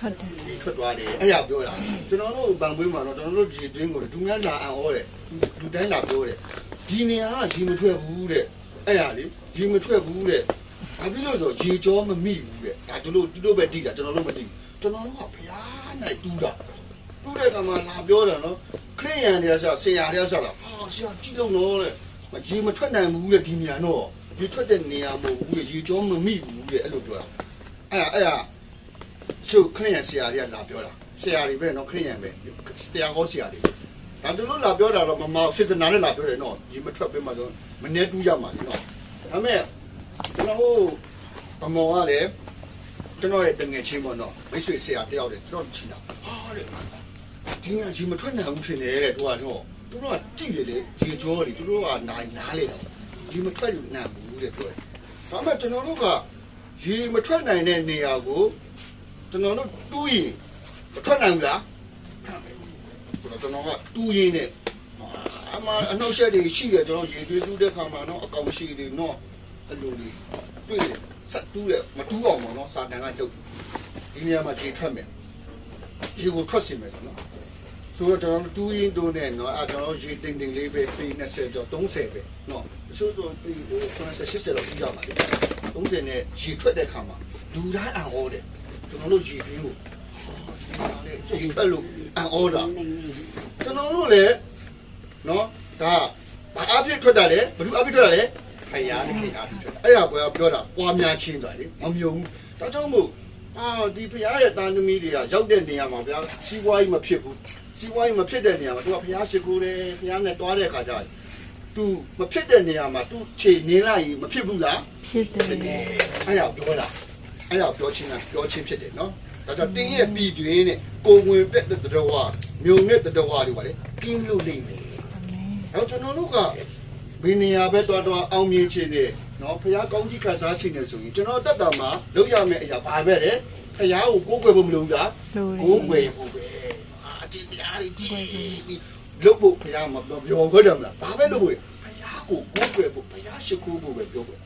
ထွက်တယ်ဒီထွက်သွားတယ်အဲ့ရပြောတာကျွန်တော်တို့ဗန်ပွေးမှာတော့ကျွန်တော်တို့ဒီတွင်းကိုဒူများလာအံ့ဩတယ်လူတိုင်းလာပြောတယ်ဒီနေရာကရေမထွက်ဘူးတဲ့အဲ့ရလေရေမထွက်ဘူးတဲ့ဘာဖြစ်လို့ဆိုရေကြောမမိဘူးတဲ့ဒါတို့လို့သူတို့ပဲတိတာကျွန်တော်တို့မတိဘူးကျွန်တော်တို့ကဘုရားနိုင်တူးတာတူးတဲ့ကမှာလာပြောတယ်နော်ခရိယန်တွေကဆိုဆရာတွေကဆိုလာဟာဆရာကြည့်တော့နော်တဲ့ရေမထွက်နိုင်ဘူးတဲ့ဒီနေရာတော့ရေထွက်တဲ့နေရာမဟုတ်ဘူးတဲ့ရေကြောမမိဘူးတဲ့အဲ့လိုပြောတာအဲ့အဲ့ ချုပ်ခရိယံဆရာတွေကလာပြောတာဆရာတွေပဲနော်ခရိယံပဲတရားဟောဆရာတွေဒါတို့လို့လာပြောတာတော့မမစေတနာနဲ့လာပြောတယ်နော်ရေမထွက်ပေးမှဆိုမနေတူးရမှာလေနော်ဒါပေမဲ့ကျွန်တော်ဟိုအမော်ကလည်းကျွန်တော်ရဲ့တငယ်ချင်းပေါ့နော်မိတ်ဆွေဆရာတယောက်တည်းကျွန်တော်ချီတာဟာတဲ့ဒီကရေမထွက်နိုင်ဘူးထင်တယ်တဲ့တို့ကတော့တို့ကတိတယ်လေရေကြောတွေတို့ကနိုင်နားလေတော့ရေမထွက်နိုင်ဘူးတဲ့တို့ဘာမှကျွန်တော်တို့ကရေမထွက်နိုင်တဲ့နေရာကို ကျွန်တော်တို့တူးရင်မထွက်နိုင်ဘူးလားဆိုတော့ကျွန်တော်ကတူးရင်းနဲ့အမအနောက်ဆက်တွေရှိတယ်ကျွန်တော်ရေသွေးတူးတဲ့ခါမှာတော့အကောင်ရှိတယ်နော်အဲ့လိုလေးတွေ့တယ်ဆက်တူးတယ်မတူးအောင်ပေါ့နော်စာတန်ကတုတ်ဒီနေရာမှာခြေထွက်မယ်ရေကိုထွက်စင်မယ်နော်ဆိုတော့ကျွန်တော်တူးရင်းတူးနေနော်အဲကျွန်တော်ရေတိမ်တိမ်လေးပဲปี20ကျော်30ပဲနော်တချို့ဆိုปี90 80လောက်ပြီးကြပါလေ30နဲ့ရေထွက်တဲ့ခါမှာလူတိုင်းအံ့ဩတယ် ကျွန်တော်တို့ရေပြင်းကိုဟာလေရေဖက်လို့အန်အော်ဒါကျွန်တော်တို့လည်းနော်ဒါဘာအပြစ်ထွက်တာလဲဘယ်သူအပြစ်ထွက်တာလဲခရီးနဲ့ခရီးအပြစ်ထွက်အဲ့ရပြောပြောတာပွားများချင်းသွားလေမမြုံဘူးဒါကြောင့်မို့အာဒီဖရားရဲ့တာသမီတွေကရောက်တဲ့နေရာမှာဗျာစီးပွားရေးမဖြစ်ဘူးစီးပွားရေးမဖြစ်တဲ့နေရာမှာသူကဖရားရှိခိုးတယ်ဖရားနဲ့တွားတဲ့အခါကျသူမဖြစ်တဲ့နေရာမှာသူချိန်နေလိုက်ရင်မဖြစ်ဘူးလားဖြစ်တယ်ဖြစ်တယ်အဲ့ရပြောတာ အဲ့ရပြောချင်းလားပြောချင်းဖြစ်တယ်နော်ဒါကြောင့်တင်းရဲ့ပြည်တွင်းနဲ့ကိုယ်ဝင်ပက်တဲ့တော်ဝါမြုံတဲ့တော်ဝါတွေပါလေကင်းလို့လိမ့်မယ်အဲ့ကျွန်တော်တို့ကဘယ်နေရာပဲတော်တော်အောင်မြင်ခြင်းနဲ့နော်ဖះကောင်းကြီးခန်းစားခြင်းနဲ့ဆိုရင်ကျွန်တော်တက်တာမှာလုပ်ရမယ့်အရာဘာပဲလေဖះကိုကိုးကွယ်ဖို့မလိုဘူးလားလို့ကိုးကွယ်ဖို့ပဲအာဒီတရားတွေကြည့်လုပ်ဖို့ဖះမပြောခဲ့တယ်မလားဘာပဲလုပ်ဖို့ဖះကိုကိုးကွယ်ဖို့ဖះရှိခိုးဖို့ပဲပြောကွယ်